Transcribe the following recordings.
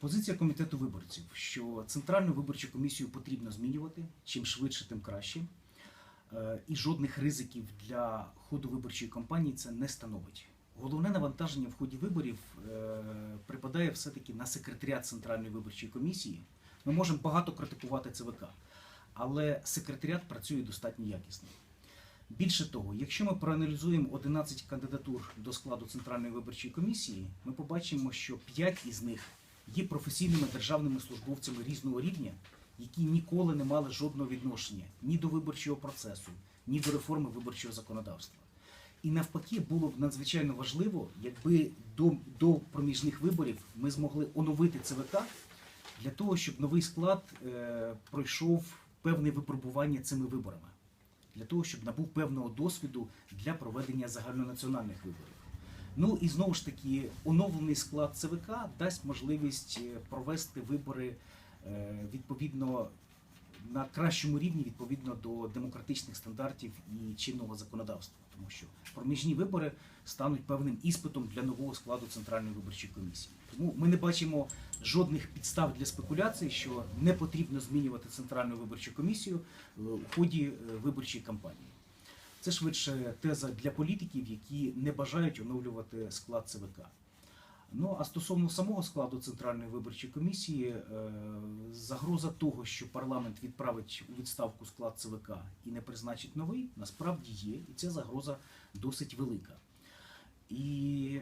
Позиція комітету виборців, що центральну виборчу комісію потрібно змінювати чим швидше, тим краще. Е, І жодних ризиків для ходу виборчої кампанії це не становить. Головне навантаження в ході виборів е, припадає все-таки на секретаріат Центральної виборчої комісії. Ми можемо багато критикувати ЦВК, але секретаріат працює достатньо якісно. Більше того, якщо ми проаналізуємо 11 кандидатур до складу Центральної виборчої комісії, ми побачимо, що 5 із них є професійними державними службовцями різного рівня, які ніколи не мали жодного відношення ні до виборчого процесу, ні до реформи виборчого законодавства. І навпаки, було б надзвичайно важливо, якби до, до проміжних виборів ми змогли оновити ЦВК для того, щоб новий склад е, пройшов певне випробування цими виборами, для того, щоб набув певного досвіду для проведення загальнонаціональних виборів. Ну і знову ж таки, оновлений склад ЦВК дасть можливість е, провести вибори е, відповідно на кращому рівні відповідно до демократичних стандартів і чинного законодавства, тому що проміжні вибори стануть певним іспитом для нового складу центральної виборчої комісії. Тому ми не бачимо жодних підстав для спекуляцій, що не потрібно змінювати центральну виборчу комісію е, у ході виборчої кампанії. Це швидше теза для політиків, які не бажають оновлювати склад ЦВК. Ну а стосовно самого складу центральної виборчої комісії, е, загроза того, що парламент відправить у відставку склад ЦВК і не призначить новий, насправді є, і ця загроза досить велика. І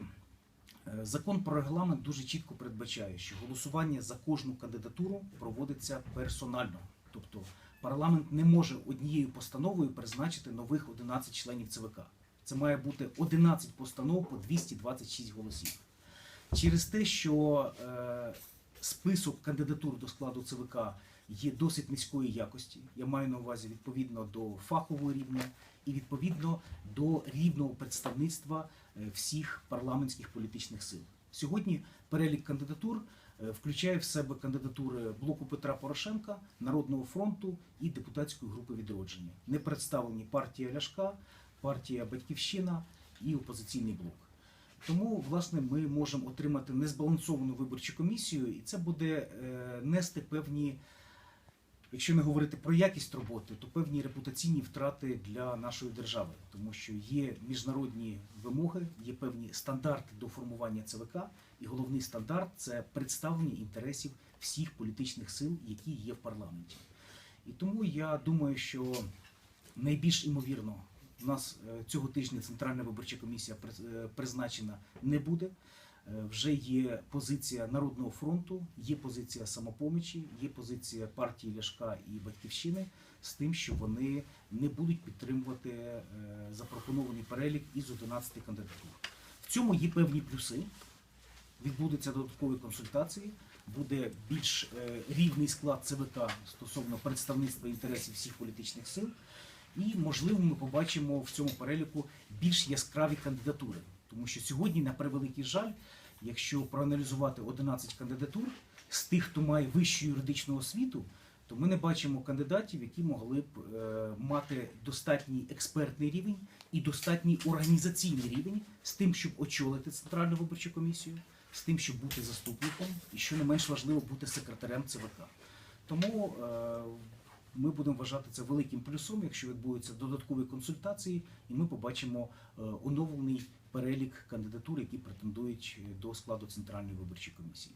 е, закон про регламент дуже чітко передбачає, що голосування за кожну кандидатуру проводиться персонально. Тобто парламент не може однією постановою призначити нових 11 членів ЦВК. Це має бути 11 постанов по 226 голосів. Через те, що е, список кандидатур до складу ЦВК є досить низької якості, я маю на увазі відповідно до фахового рівня і відповідно до рівного представництва е, всіх парламентських політичних сил. Сьогодні перелік кандидатур включає в себе кандидатури блоку Петра Порошенка, Народного фронту і депутатської групи відродження. Не представлені партія Ляшка, партія Батьківщина і опозиційний блок. Тому, власне, ми можемо отримати незбалансовану виборчу комісію, і це буде е, нести певні, якщо не говорити про якість роботи, то певні репутаційні втрати для нашої держави, тому що є міжнародні вимоги, є певні стандарти до формування ЦВК, і головний стандарт це представлення інтересів всіх політичних сил, які є в парламенті. І тому я думаю, що найбільш імовірно у нас е, цього тижня Центральна виборча комісія е, призначена не буде. Е, Вже є позиція Народного фронту, є позиція самопомочі, є позиція партії Ляшка і Батьківщини з тим, що вони не будуть підтримувати е, запропонований перелік із 11 кандидатур. В цьому є певні плюси. Відбудуться додаткові консультації, буде більш е, рівний склад ЦВК стосовно представництва інтересів всіх політичних сил. І, можливо, ми побачимо в цьому переліку більш яскраві кандидатури. Тому що сьогодні, на превеликий жаль, якщо проаналізувати 11 кандидатур з тих, хто має вищу юридичну освіту, то ми не бачимо кандидатів, які могли б е, мати достатній експертний рівень і достатній організаційний рівень з тим, щоб очолити центральну виборчу комісію, з тим, щоб бути заступником, і що не менш важливо бути секретарем ЦВК. Тому е, ми будемо вважати це великим плюсом, якщо відбудуться додаткові консультації, і ми побачимо е, оновлений перелік кандидатур, які претендують е, до складу центральної виборчої комісії.